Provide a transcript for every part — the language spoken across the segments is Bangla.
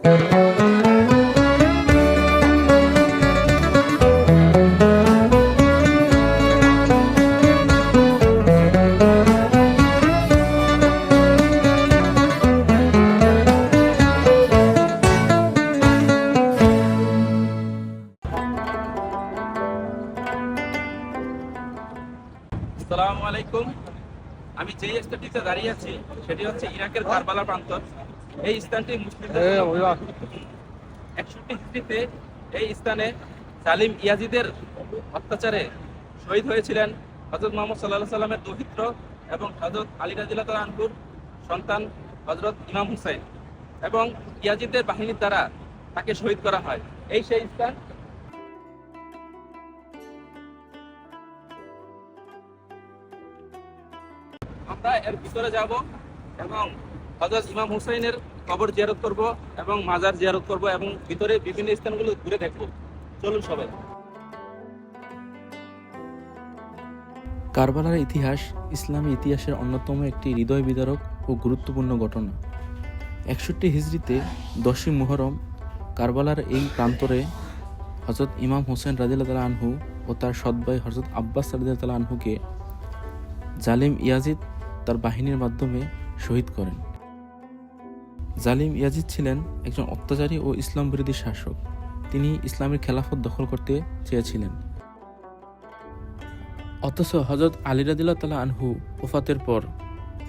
আসসালামু আলাইকুম। আমি যেই স্থানটিতে দাঁড়িয়ে আছি সেটি হচ্ছে ইরাকের কারবালা প্রান্তর। এই স্থানটি মুসলিমদের একষট্টি এই স্থানে সালিম ইয়াজিদের অত্যাচারে শহীদ হয়েছিলেন হজরত মোহাম্মদ সাল্লাহ সাল্লামের দৌহিত্র এবং হজরত আলী রাজিল্লাহ আনহুর সন্তান হজরত ইমাম হুসাইন এবং ইয়াজিদের বাহিনীর দ্বারা তাকে শহীদ করা হয়। এই সেই স্থান আমরা এর ভিতরে যাব এবং হজরত ইমাম হুসাইনের কবর জিয়ারত করব এবং মাজার জিয়ারত করব এবং ভিতরে বিভিন্ন স্থানগুলো ঘুরে দেখব। চলুন সবাই। কারবালার ইতিহাস ইসলামী ইতিহাসের অন্যতম একটি হৃদয় বিদারক ও গুরুত্বপূর্ণ ঘটনা। একষট্টি হিজড়িতে দশই মুহরম কারবালার এই প্রান্তরে হজরত ইমাম হোসেন রাজিল্লা আনহু ও তার সৎ ভাই হজরত আব্বাস রাজিল্লা আনহুকে জালিম ইয়াজিদ তার বাহিনীর মাধ্যমে শহীদ করেন। জালিম ইয়াজিদ ছিলেন একজন অত্যাচারী ও ইসলাম বিরোধী শাসক। তিনি ইসলামের খেলাফত দখল করতে চেয়েছিলেন। অথচ হজরত আলী রাদিল্লা তালা আনহু ওফাতের পর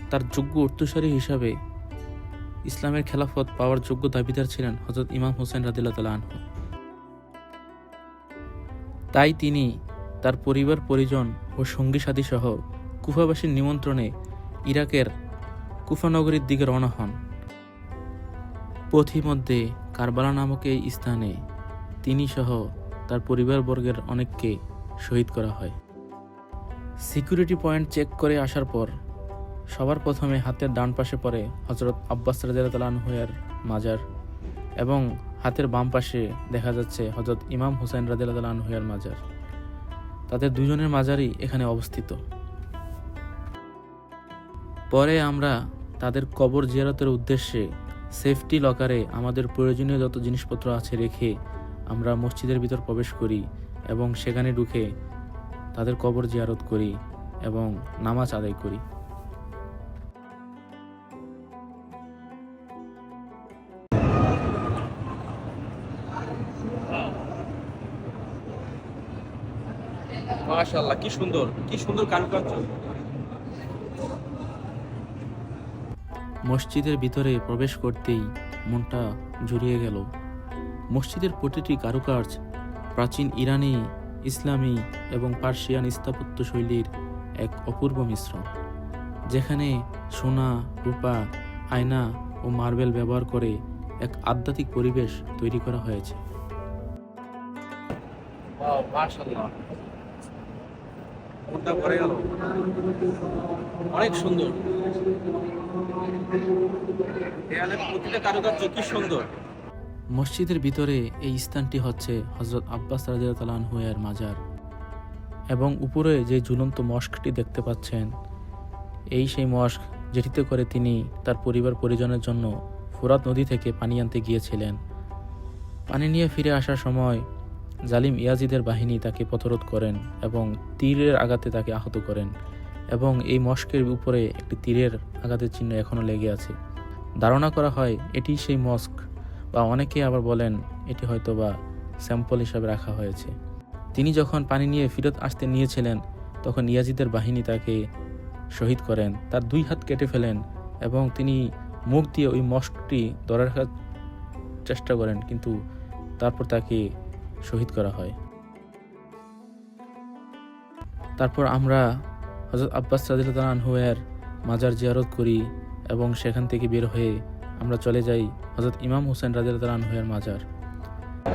তার যোগ্য উত্তরসারী হিসাবে ইসলামের খেলাফত পাওয়ার যোগ্য দাবিদার ছিলেন হজরত ইমাম হোসেন রাদিল্লা তালা আনহু। তাই তিনি তার পরিবার, পরিজন ও সঙ্গী সাথী সহ কুফাবাসীর নিমন্ত্রণে ইরাকের কুফানগরীর দিকে রওনা হন। পথিমধ্যে কারবালা নামক এই স্থানে তিনি সহ তার পরিবারবর্গের অনেককে শহীদ করা হয়। সিকিউরিটি পয়েন্ট চেক করে আসার পর সবার প্রথমে হাতের ডান পাশে পড়ে হজরত আব্বাস রাজিয়ালানহুয়ের মাজার এবং হাতের বাম পাশে দেখা যাচ্ছে হজরত ইমাম হুসাইন রাজিয়ালানহুয়ের মাজার। তাদের দুজনের মাজারই এখানে অবস্থিত। পরে আমরা তাদের কবর জিয়ারতের উদ্দেশ্যে সেফটি লকারে আমাদের প্রয়োজনীয় যত জিনিসপত্র আছে রেখে আমরা মসজিদের ভিতর প্রবেশ করি এবং সেখানে ঢুকে তাদের কবর জিয়ারত করি এবং নামাজ আদায় করি। মাশাআল্লাহ, কি সুন্দর কি সুন্দর কারুকার্য। মসজিদের ভিতরে প্রবেশ করতেই মনটা জড়িয়ে গেল। মসজিদের প্রতিটি কারুকার্য, প্রাচীন ইরানি, ইসলামী এবং পার্সিয়ান স্থাপত্য শৈলীর এক অপূর্ব মিশ্রণ, যেখানে সোনা, রূপা, আয়না ও মার্বেল ব্যবহার করে এক আধ্যাত্মিক পরিবেশ তৈরি করা হয়েছে। অনেক সুন্দর। মসজিদের ভিতরে এই স্থানটি হচ্ছে হজরত আব্বাস রাজিয়াতালানহুয়ের মাজার। এবং উপরে যে ঝুলন্ত মস্কটি দেখতে পাচ্ছেন, এই সেই মস্ক যেটিতে করে তিনি তার পরিবার পরিজনের জন্য ফুরাত নদী থেকে পানি আনতে গিয়েছিলেন। পানি নিয়ে ফিরে আসার সময় জালিম ইয়াজিদের বাহিনী তাকে পথরোধ করেন এবং তীরের আঘাতে তাকে আহত করেন। এবং এই মস্কের উপরে একটি তীরের আঘাতের চিহ্ন এখনও লেগে আছে। ধারণা করা হয় এটি সেই মস্ক, বা অনেকে আবার বলেন এটি হয়তো বা স্যাম্পল হিসাবে রাখা হয়েছে। তিনি যখন পানি নিয়ে ফিরত আসতে নিয়েছিলেন, তখন ইয়াজিদের বাহিনী তাকে শহীদ করেন। তার দুই হাত কেটে ফেলেন এবং তিনি মুখ দিয়ে ওই মস্কটি ধরে রাখার চেষ্টা করেন, কিন্তু তারপর তাকে শহীদ করা হয়। তারপর আমরা হজরত আব্বাস সাদিল্লাহ আনহুয়ের মাজার জিয়ারত করি এবং সেখান থেকে বের হয়ে আমরা চলে যাই হজরত ইমাম হোসেন রাজিয়াল্লাহ আনহুয়ের মাজার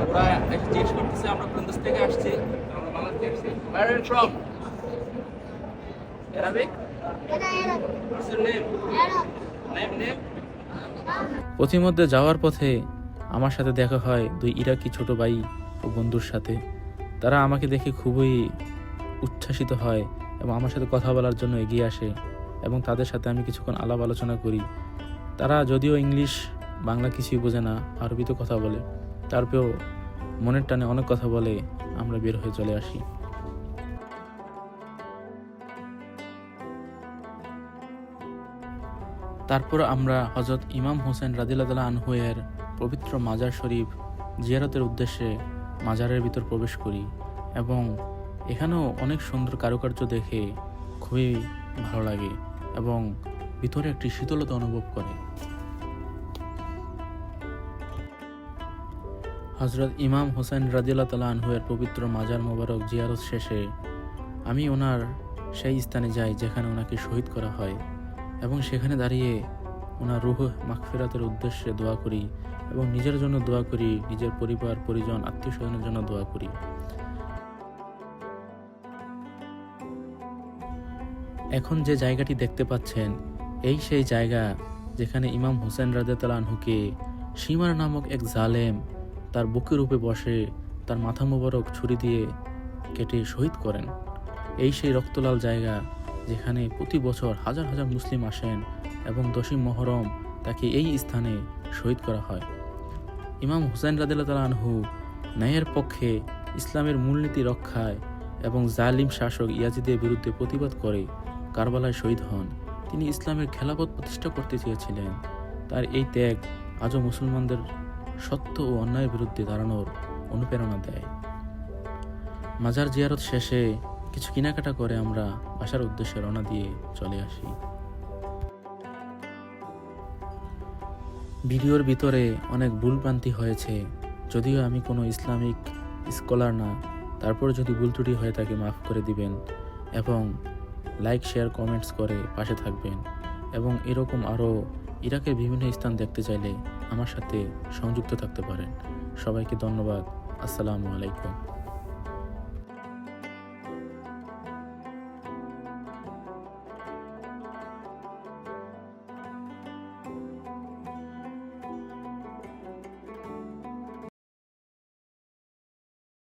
ওরা জিজ্ঞেস করতেছে আমরা কোন দেশ থেকে আসছি আমরা বাংলাদেশ থেকে আসছি Where are you from? Arabic? What's your name? Name, name? পথিমধ্যে যাওয়ার পথে আমার সাথে দেখা হয় দুই ইরাকি ছোট ভাই ও বন্ধুর সাথে তারা আমাকে দেখে খুবই উচ্ছ্বাসিত হয় এবং আমার সাথে কথা বলার জন্য এগিয়ে আসে এবং তাদের সাথে আমি কিছুক্ষণ আলাপ আলোচনা করি। তারা যদিও ইংলিশ, বাংলা কিছুই বোঝে না আরবিতে কথা বলে। তারপরেও মনের টানে অনেক কথা বলে আমরা বের হয়ে চলে আসি। তারপর আমরা হজরত ইমাম হোসেন রাদিল্লাহ আনহুয়ের পবিত্র মাজার শরীফ জিয়ারতের উদ্দেশ্যে মাজারের ভিতর প্রবেশ করি এবং এখানেও অনেক সুন্দর কারুকার্য দেখে খুবই ভালো লাগে এবং ভিতরে একটি শীতলতা অনুভব করে। হজরত ইমাম হোসেন রাদিল্লাহ তালা আনহুয়ের পবিত্র মাজার মোবারক জিয়ারত শেষে আমি ওনার সেই স্থানে যাই যেখানে ওনাকে শহীদ করা হয় এবং সেখানে দাঁড়িয়ে ওনার রুহ মাগফিরাতের উদ্দেশ্যে দোয়া করি এবং নিজের জন্য দোয়া করি, নিজের পরিবার, পরিজন আত্মীয় স্বজনের জন্য দোয়া করি। এখন যে জায়গাটি দেখতে পাচ্ছেন, এই সেই জায়গা যেখানে ইমাম হোসেন রাজাতালানহুকে সীমার নামক এক জালেম তার বুকের উপরে বসে তার মাথা মোবারক ছুরি দিয়ে কেটে শহীদ করেন। এই সেই রক্তলাল জায়গা যেখানে প্রতি বছর হাজার হাজার মুসলিম আসেন এবং দশই মহরম তাকে এই স্থানে শহীদ করা হয়। ইমাম হুসেন রাদিল্লা আনহু ন্যায়ের পক্ষে ইসলামের মূলনীতি রক্ষায় এবং জালিম শাসক ইয়াজিদের বিরুদ্ধে প্রতিবাদ করে কারবালায় শহীদ হন। তিনি ইসলামের খেলাপথ প্রতিষ্ঠা করতে চেয়েছিলেন। তার এই ত্যাগ আজও মুসলমানদের সত্য ও অন্যায়ের বিরুদ্ধে দাঁড়ানোর অনুপ্রেরণা দেয়। মাজার জিয়ারত শেষে কিছু কেনাকাটা করে আমরা বাসার উদ্দেশ্যে রওনা দিয়ে চলে আসি। ভিডিওর ভিতরে অনেক ভুলভ্রান্তি হয়েছে। যদিও আমি কোনো ইসলামিক স্কলার না তারপর যদি ভুল ত্রুটি হয়ে থাকে মাফ করে দিবেন। এবং লাইক, শেয়ার, কমেন্টস করে পাশে থাকবেন। এবং এরকম আরও ইরাকের বিভিন্ন স্থান দেখতে চাইলে আমার সাথে সংযুক্ত থাকতে পারেন। সবাইকে ধন্যবাদ। আসসালামু আলাইকুম।